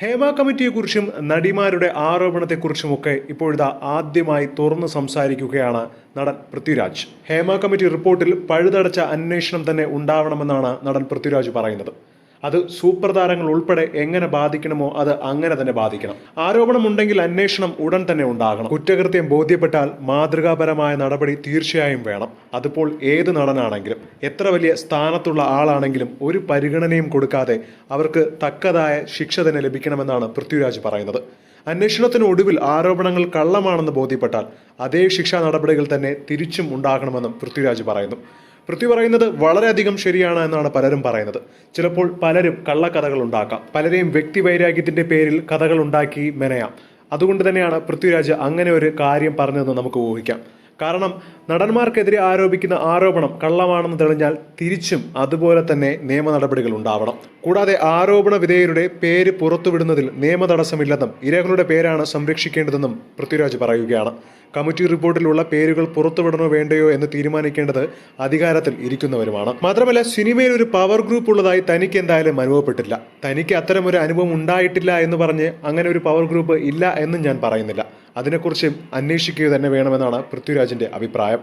ഹേമ കമ്മിറ്റിയെക്കുറിച്ചും നടിമാരുടെ ആരോപണത്തെക്കുറിച്ചുമൊക്കെ ഇപ്പോഴത്തെ ആദ്യമായി തുറന്നു സംസാരിക്കുകയാണ് നടൻ പൃഥ്വിരാജ്. ഹേമ കമ്മിറ്റി റിപ്പോർട്ടിൽ പഴുതടച്ച അന്വേഷണം തന്നെ ഉണ്ടാവണമെന്നാണ് നടൻ പൃഥ്വിരാജ് പറയുന്നത്. അത് സൂപ്പർ താരങ്ങൾ ഉൾപ്പെടെ എങ്ങനെ ബാധിക്കണമോ അത് അങ്ങനെ തന്നെ ബാധിക്കണം. ആരോപണമുണ്ടെങ്കിൽ അന്വേഷണം ഉടൻ തന്നെ ഉണ്ടാകണം. കുറ്റകൃത്യം ബോധ്യപ്പെട്ടാൽ മാതൃകാപരമായ നടപടി തീർച്ചയായും വേണം. അതിപ്പോൾ ഏത് നടനാണെങ്കിലും എത്ര വലിയ സ്ഥാനത്തുള്ള ആളാണെങ്കിലും ഒരു പരിഗണനയും കൊടുക്കാതെ അവർക്ക് തക്കതായ ശിക്ഷ തന്നെ ലഭിക്കണമെന്നാണ് പൃഥ്വിരാജ് പറയുന്നത്. അന്വേഷണത്തിന് ഒടുവിൽ ആരോപണങ്ങൾ കള്ളമാണെന്ന് ബോധ്യപ്പെട്ടാൽ അതേ ശിക്ഷാ നടപടികൾ തന്നെ തിരിച്ചും ഉണ്ടാകണമെന്നും പൃഥ്വിരാജ് പറയുന്നു. പൃഥ്വി പറയുന്നത് വളരെയധികം ശരിയാണ് എന്നാണ് പലരും പറയുന്നത്. ചിലപ്പോൾ പലരും കള്ളക്കഥകൾ ഉണ്ടാക്കാം. പലരെയും വ്യക്തിവൈരാഗ്യത്തിന്റെ പേരിൽ കഥകൾ ഉണ്ടാക്കി മെനയാം. അതുകൊണ്ട് തന്നെയാണ് പൃഥ്വിരാജ് അങ്ങനെ ഒരു കാര്യം പറഞ്ഞതെന്ന് നമുക്ക് ഊഹിക്കാം. കാരണം നടന്മാർക്കെതിരെ ആരോപിക്കുന്ന ആരോപണം കള്ളമാണെന്ന് തെളിഞ്ഞാൽ തിരിച്ചും അതുപോലെ തന്നെ നിയമ നടപടികൾ ഉണ്ടാവണം. കൂടാതെ ആരോപണ വിധേയരുടെ പേര് പുറത്തുവിടുന്നതിൽ നിയമ തടസ്സമില്ലെന്നും ഇരകളുടെ പേരാണ് സംരക്ഷിക്കേണ്ടതെന്നും പൃഥ്വിരാജ് പറയുകയാണ്. കമ്മിറ്റി റിപ്പോർട്ടിലുള്ള പേരുകൾ പുറത്തുവിടണോ വേണ്ടയോ എന്ന് തീരുമാനിക്കേണ്ടത് അധികാരത്തിൽ ഇരിക്കുന്നവരുമാണ്. മാത്രമല്ല സിനിമയിൽ ഒരു പവർ ഗ്രൂപ്പ് ഉള്ളതായി തനിക്ക് എന്തായാലും അനുഭവപ്പെട്ടില്ല. തനിക്ക് അത്തരമൊരു അനുഭവം ഉണ്ടായിട്ടില്ല എന്ന് പറഞ്ഞ് അങ്ങനെ ഒരു പവർ ഗ്രൂപ്പ് ഇല്ല എന്നും ഞാൻ പറയുന്നില്ല. അതിനെക്കുറിച്ച് അന്വേഷിക്കുക തന്നെ വേണമെന്നാണ് പൃഥ്വിരാജിന്റെ അഭിപ്രായം.